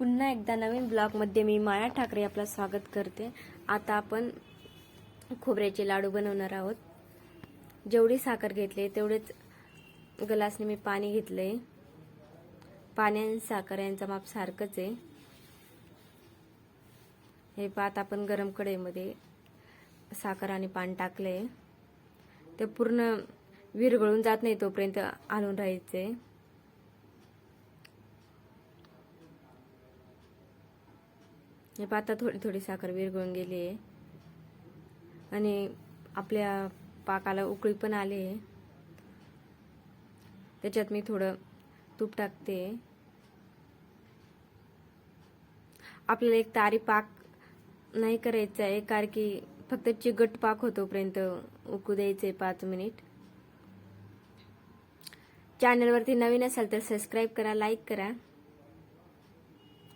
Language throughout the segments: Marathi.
पुन्हा एकदा नवीन ब्लॉगमध्ये मी माया ठाकरे आपलं स्वागत करते. आता आपण खोबऱ्याचे लाडू बनवणार आहोत. जेवढी साखर घेतली तेवढेच ग्लासने मी पाणी घेतले. पाणी आणि साखर यांचा माप सारखंच आहे. हे पात आपण गरम कढईमध्ये साखर आणि पाणी टाकले. ते पूर्ण विरघळून जात नाही तोपर्यंत आणून राहायचे. म्हणजे हे पाता थोडी थोडी साखर विरघळून गेली आहे. आणि आपल्या पाकाला उकळी पण आली आहे. त्याच्यात मी थोडं तूप टाकते. आपल्याला एक तारी पाक नाही करायचा आहे कारण की फक्त चिकट पाक होतोपर्यंत उकू द्यायचे पाच मिनिट. चॅनलवरती नवीन असाल तर सबस्क्राईब करा लाईक करा.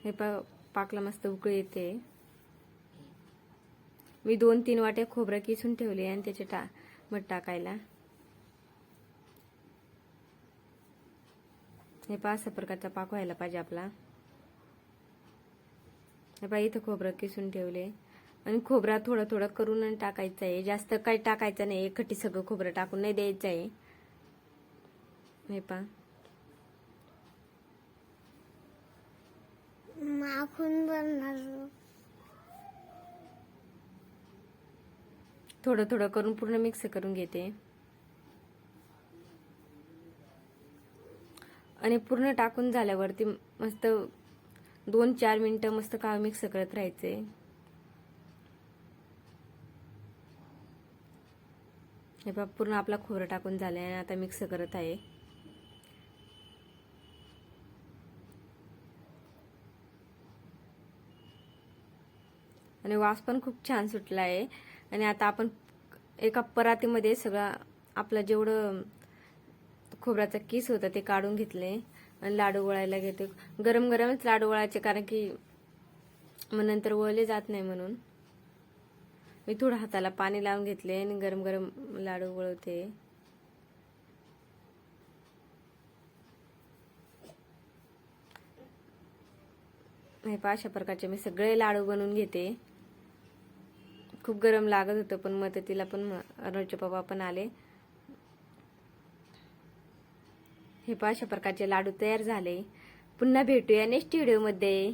हे पा पाकला मस्त उकळी येते. मी दोन तीन वाट्या खोबरं किसून ठेवले आणि त्याचे टा मध टाकायला. हे पहा असा प्रकारचा पाक व्हायला पाहिजे आपला. हे पहा इथं खोबरं किसून ठेवले. आणि खोबरा थोडं थोडं करून टाकायचं आहे. जास्त काही टाकायचं नाही. खटी सगळं खोबरं टाकून नाही द्यायचं आहे. हे पहा. आखून बनणार थोडं थोडं करून पूर्ण मिक्स करून घेते. आणि पूर्ण टाकून झाल्यावरती मस्त दोन चार मिनिटं मस्त काळ मिक्स करत राहायचे. हे बा पूर्ण आपला खोबरं टाकून झालंय आणि आता मिक्स करत आहे. आणि वास पण खूप छान सुटला आहे आणि आता आपण एका परातीमध्ये सगळं आपलं जेवढं खोबऱ्याचा किस होता ते काढून घेतले. आणि लाडू वळायला घेते गरम गरमच लाडू वळायचे कारण की मग नंतर वळले जात नाही म्हणून. मी थोडं हाताला पाणी लावून घेतले आणि गरम गरम लाडू वळवते. हे पा अशा प्रकारचे मी सगळे लाडू बनवून घेते. खूप गरम लागत होतं पण मदतीला पण अरुणचे पप्पा पण आले. हे पहा अशा प्रकारचे लाडू तयार झाले. पुन्हा भेटूया नेक्स्ट व्हिडिओमध्ये